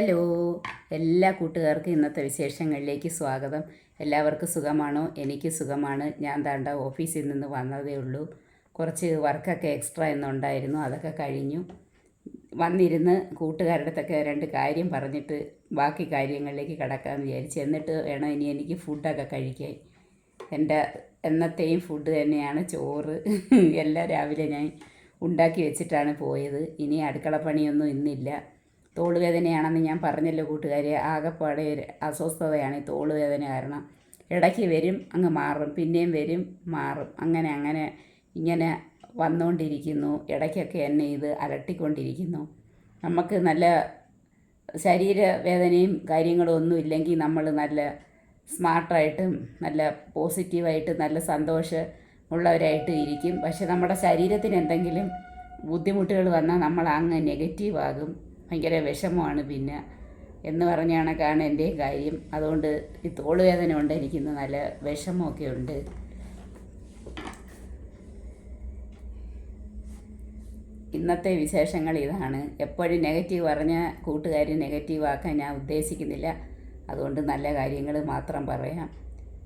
Hello എല്ലാ കൂട്ടുകാർക്കും ഇന്നത്തെ വിശേഷങ്ങളിലേക്ക് സ്വാഗതം. എല്ലാവർക്കും സുഖമാണോ? എനിക്ക് സുഖമാണ്. ഞാൻ താണ്ട ഓഫീസിൽ നിന്ന് വന്നതേ ഉള്ളൂ. കുറച്ച് വർക്കൊക്കെ എക്സ്ട്രാ എന്നുണ്ടായിരുന്നു അതൊക്കെ കഴിഞ്ഞു. വന്നിരുന്ന് കൂട്ടുകാരുടെ അടുത്തൊക്കെ രണ്ട് കാര്യം പറഞ്ഞിട്ട് ബാക്കി കാര്യങ്ങളിലേക്ക് കിടക്കാമെന്ന് വിചാരിച്ചു. എന്നിട്ട് വേണം ഇനി എനിക്ക് ഫുഡൊക്കെ കഴിക്കാൻ. എന്റെ എന്നത്തെയും ഫുഡ് തന്നെയാണ് ചോറ്. എല്ലാം രാവിലെ ഞാൻ ഉണ്ടാക്കി വെച്ചിട്ടാണ് പോയത്. ഇനി അടുക്കള പണിയൊന്നും ഇന്നില്ല. തോളുവേദനയാണെന്ന് ഞാൻ പറഞ്ഞല്ലോ കൂട്ടുകാരെ. ആകെപ്പാടെ ഒരു അസ്വസ്ഥതയാണ് ഈ തോളുവേദന കാരണം. ഇടയ്ക്ക് വരും അങ്ങ് മാറും പിന്നെയും വരും മാറും. അങ്ങനെ അങ്ങനെ ഇങ്ങനെ വന്നുകൊണ്ടിരിക്കുന്നു. ഇടയ്ക്കൊക്കെ എന്നെ ഇത് അലട്ടിക്കൊണ്ടിരിക്കുന്നു. നമുക്ക് നല്ല ശരീരവേദനയും കാര്യങ്ങളും ഒന്നും ഇല്ലെങ്കിൽ നമ്മൾ നല്ല സ്മാർട്ടായിട്ടും നല്ല പോസിറ്റീവായിട്ട് നല്ല സന്തോഷമുള്ളവരായിട്ട് ഇരിക്കും. പക്ഷെ നമ്മുടെ ശരീരത്തിന് എന്തെങ്കിലും ബുദ്ധിമുട്ടുകൾ വന്നാൽ നമ്മൾ അങ്ങ് നെഗറ്റീവ് ആകും ഭയങ്കര വിഷമമാണ് പിന്നെ. എന്ന് പറഞ്ഞ കണക്കാണ് എന്റെ കാര്യം. അതുകൊണ്ട് ഈ തോളുവേദന ഉണ്ട് എനിക്കിന്ന് നല്ല വിഷമമൊക്കെ ഉണ്ട്. ഇന്നത്തെ വിശേഷങ്ങൾ ഇതാണ്. എപ്പോഴും നെഗറ്റീവ് പറഞ്ഞ കൂട്ടുകാർ നെഗറ്റീവ് ആക്കാൻ ഞാൻ ഉദ്ദേശിക്കുന്നില്ല. അതുകൊണ്ട് നല്ല കാര്യങ്ങൾ മാത്രം പറയാം.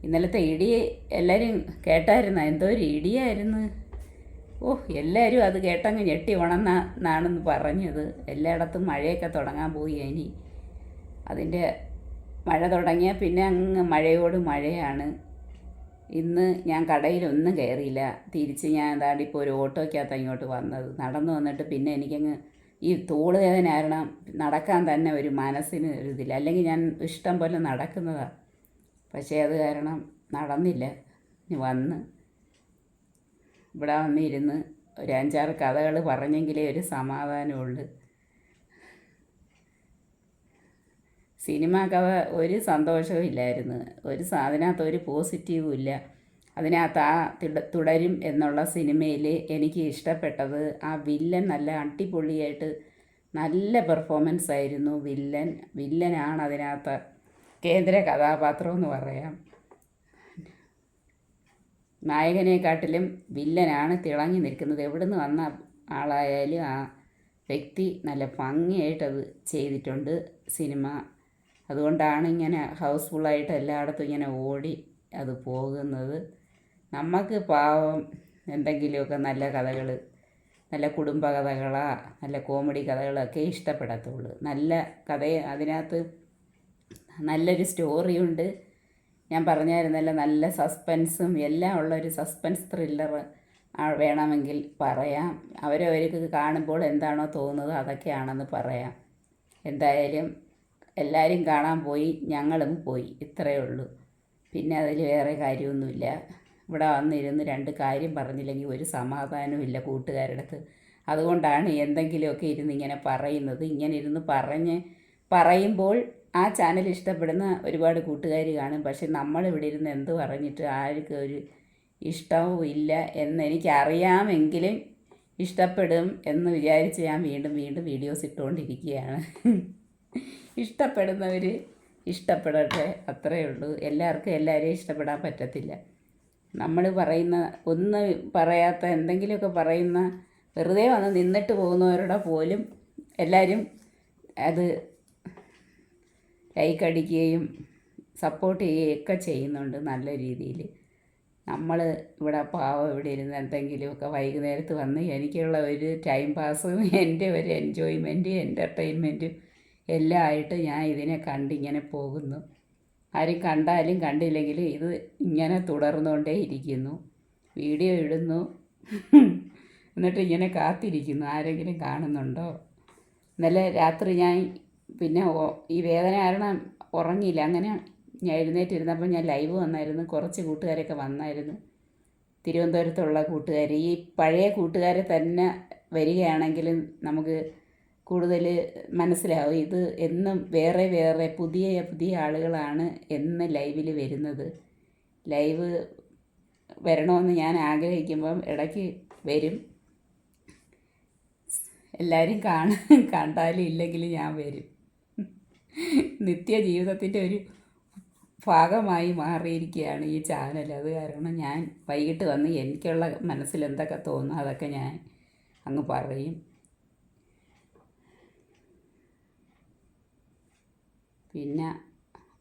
ഇന്നലത്തെ ഇടി എല്ലാവരും കേട്ടായിരുന്നു? എന്തോ ഒരു ഇടിയായിരുന്നു. ഓ എല്ലാവരും അത് കേട്ടങ്ങ് ഞെട്ടി ഉണന്നാണെന്ന് പറഞ്ഞത്. എല്ലായിടത്തും മഴയൊക്കെ തുടങ്ങാൻ പോയി ഇനി. അതിന്റെ മഴ തുടങ്ങിയാൽ പിന്നെ അങ്ങ് മഴയോട് മഴയാണ്. ഇന്ന് ഞാൻ കടയിലൊന്നും കയറിയില്ല. തിരിച്ച് ഞാൻ എന്താണ്ട് ഇപ്പോൾ ഒരു ഓട്ടോയ്ക്കകത്ത് ഇങ്ങോട്ട് വന്നത്. നടന്നു വന്നിട്ട് പിന്നെ എനിക്കങ്ങ് ഈ തോൾ വേദന കാരണം നടക്കാൻ തന്നെ ഒരു മനസ്സിന് ഒരു ഇതില്ല. അല്ലെങ്കിൽ ഞാൻ ഇഷ്ടം പോലെ നടക്കുന്നതാണ് പക്ഷേ അത് കാരണം നടന്നില്ല. വന്ന് ഇവിടെ വന്നിരുന്ന് ഒരു അഞ്ചാറ് കഥകൾ പറഞ്ഞെങ്കിലേ ഒരു സമാധാനമുള്ളൂ. സിനിമ കഥ ഒരു സന്തോഷവും ഇല്ലായിരുന്നു. ഒരു അതിനകത്ത് ഒരു പോസിറ്റീവും ഇല്ല. അതിനകത്ത് ആ തുടരും എന്നുള്ള സിനിമയിൽ എനിക്ക് ഇഷ്ടപ്പെട്ടത് ആ വില്ലൻ നല്ല അടിപൊളിയായിട്ട് നല്ല പെർഫോമൻസ് ആയിരുന്നു വില്ലൻ വില്ലനാണ് അതിനകത്ത് കേന്ദ്ര കഥാപാത്രം എന്ന് പറയാം. നായകനെക്കാട്ടിലും വില്ലനാണ് തിളങ്ങി നിൽക്കുന്നത്. എവിടുന്ന് വന്ന ആളായാലും ആ വ്യക്തി നല്ല ഭംഗിയായിട്ടത് ചെയ്തിട്ടുണ്ട് സിനിമ. അതുകൊണ്ടാണ് ഇങ്ങനെ ഹൗസ്ഫുള്ളായിട്ട് എല്ലായിടത്തും ഇങ്ങനെ ഓടി അത് പോകുന്നത്. നമുക്ക് പാവം എന്തെങ്കിലുമൊക്കെ നല്ല കഥകൾ നല്ല കുടുംബ കഥകളാ നല്ല കോമഡി കഥകളൊക്കെ ഇഷ്ടപ്പെടത്തുള്ളൂ. നല്ല കഥയെ അതിനകത്ത് നല്ലൊരു സ്റ്റോറിയുണ്ട്. ഞാൻ പറഞ്ഞായിരുന്നല്ലോ നല്ല സസ്പെൻസും എല്ലാം ഉള്ള ഒരു സസ്പെൻസ് ത്രില്ലർ വേണമെങ്കിൽ പറയാം. അവരവർക്ക് കാണുമ്പോൾ എന്താണോ തോന്നുന്നത് അതൊക്കെയാണെന്ന് പറയാം. എന്തായാലും എല്ലാവരും കാണാൻ പോയി ഞങ്ങളും പോയി ഇത്രയേ ഉള്ളൂ. പിന്നെ അതിൽ വേറെ കാര്യമൊന്നുമില്ല. ഇവിടെ വന്നിരുന്ന് രണ്ട് കാര്യം പറഞ്ഞില്ലെങ്കിൽ ഒരു സമാധാനവും ഇല്ല കൂട്ടുകാരുടെ അടുത്ത്. അതുകൊണ്ടാണ് എന്തെങ്കിലുമൊക്കെ ഇരുന്ന് ഇങ്ങനെ പറയുന്നത്. ഇങ്ങനെ ഇരുന്ന് പറഞ്ഞ് പറയുമ്പോൾ ആ ചാനൽ ഇഷ്ടപ്പെടുന്ന ഒരുപാട് കൂട്ടുകാർ കാണും. പക്ഷെ നമ്മളിവിടെ ഇരുന്ന് എന്ത് പറഞ്ഞിട്ട് ആർക്കും ഒരു ഇഷ്ടവും ഇല്ല എന്ന് എനിക്കറിയാമെങ്കിലും ഇഷ്ടപ്പെടും എന്ന് വിചാരിച്ച് ഞാൻ വീണ്ടും വീണ്ടും വീഡിയോസ് ഇട്ടുകൊണ്ടിരിക്കുകയാണ്. ഇഷ്ടപ്പെടുന്നവർ ഇഷ്ടപ്പെടട്ടെ അത്രയേ ഉള്ളൂ. എല്ലാവർക്കും എല്ലാവരെയും ഇഷ്ടപ്പെടാൻ പറ്റത്തില്ല. നമ്മൾ പറയുന്ന ഒന്ന് പറയാത്ത എന്തെങ്കിലുമൊക്കെ പറയുന്ന വെറുതെ വന്ന് നിന്നിട്ട് പോകുന്നവരുടെ പോലും എല്ലാവരും അത് ലൈക്ക് അടിക്കുകയും സപ്പോർട്ട് ചെയ്യുകയൊക്കെ ചെയ്യുന്നുണ്ട് നല്ല രീതിയിൽ. നമ്മൾ ഇവിടെ പാവം ഇവിടെ ഇരുന്ന് എന്തെങ്കിലുമൊക്കെ വൈകുന്നേരത്ത് വന്ന് എനിക്കുള്ള ഒരു ടൈം പാസും എന്റെ ഒരു എൻജോയ്മെന്റും എന്റർടൈൻമെന്റും എല്ലാം ആയിട്ട് ഞാൻ ഇതിനെ കണ്ടിങ്ങനെ പോകുന്നു. ആരും കണ്ടാലും കണ്ടില്ലെങ്കിലും ഇത് ഇങ്ങനെ തുടർന്നുകൊണ്ടേ ഇരിക്കുന്നു. വീഡിയോ ഇടുന്നു. എന്നിട്ട് ഇങ്ങനെ കാത്തിരിക്കുന്നു. ആരെങ്കിലും കാണുന്നുണ്ടോ? ഇന്നലെ രാത്രി ഞാൻ പിന്നെ ഈ വേദന കാരണം ഉറങ്ങിയില്ല. അങ്ങനെ ഞാൻ എഴുന്നേറ്റിരുന്നപ്പോൾ ഞാൻ ലൈവ് വന്നായിരുന്നു. കുറച്ച് കൂട്ടുകാരൊക്കെ വന്നായിരുന്നു. തിരുവനന്തപുരത്തുള്ള കൂട്ടുകാർ ഈ പഴയ കൂട്ടുകാരെ തന്നെ വരികയാണെങ്കിൽ നമുക്ക് കൂടുതൽ മനസ്സിലാവും ഇത് എന്നും വേറെ വേറെ പുതിയ പുതിയ ആളുകളാണ് എന്ന് ലൈവിൽ വരുന്നത്. ലൈവ് വരണമെന്ന് ഞാൻ ആഗ്രഹിക്കുമ്പം ഇടയ്ക്ക് വരും. എല്ലാവരും കാണ കണ്ടാലും ഇല്ലെങ്കിലും ഞാൻ വരും. നിത്യ ജീവിതത്തിന്റെ ഒരു ഭാഗമായി മാറിയിരിക്കുകയാണ് ഈ ചാനൽ. അത് കാരണം ഞാൻ വൈകിട്ട് വന്ന് എനിക്കുള്ള മനസ്സിൽ എന്തൊക്കെ തോന്നുന്നു അതൊക്കെ ഞാൻ അങ്ങ് പറയും. പിന്നെ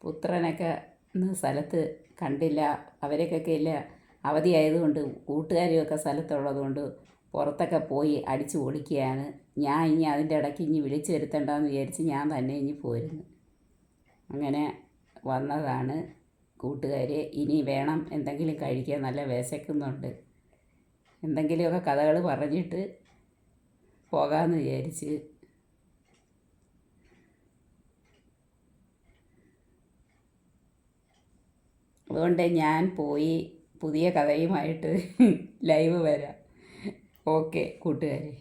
പുത്രനൊക്കെ ഇന്ന് സ്ഥലത്ത് കണ്ടില്ല. അവരൊക്കെ ഇല്ല. അവധിയായതുകൊണ്ട് കൂട്ടുകാരുമൊക്കെ ഒക്കെ കൊണ്ട് പുറത്തൊക്കെ പോയി അടിച്ചു പൊളിക്കുകയാണ്. ഞാൻ ഇനി അതിന്റെ ഇടയ്ക്ക് ഇനി വിളിച്ചു വരുത്തണ്ടെന്ന് വിചാരിച്ച് ഞാൻ തന്നെ ഇനി പോരുന്നു. അങ്ങനെ വന്നതാണ് കൂട്ടുകാരെ. ഇനി വേണം എന്തെങ്കിലും കഴിക്കാൻ നല്ല വിശക്കുന്നുണ്ട്. എന്തെങ്കിലുമൊക്കെ കഥകൾ പറഞ്ഞിട്ട് പോകാമെന്ന് വിചാരിച്ച്. അതുകൊണ്ട് ഞാൻ പോയി പുതിയ കഥയുമായിട്ട് ലൈവ് വരാം. ഓക്കെ കൂട്ടുകാരെ.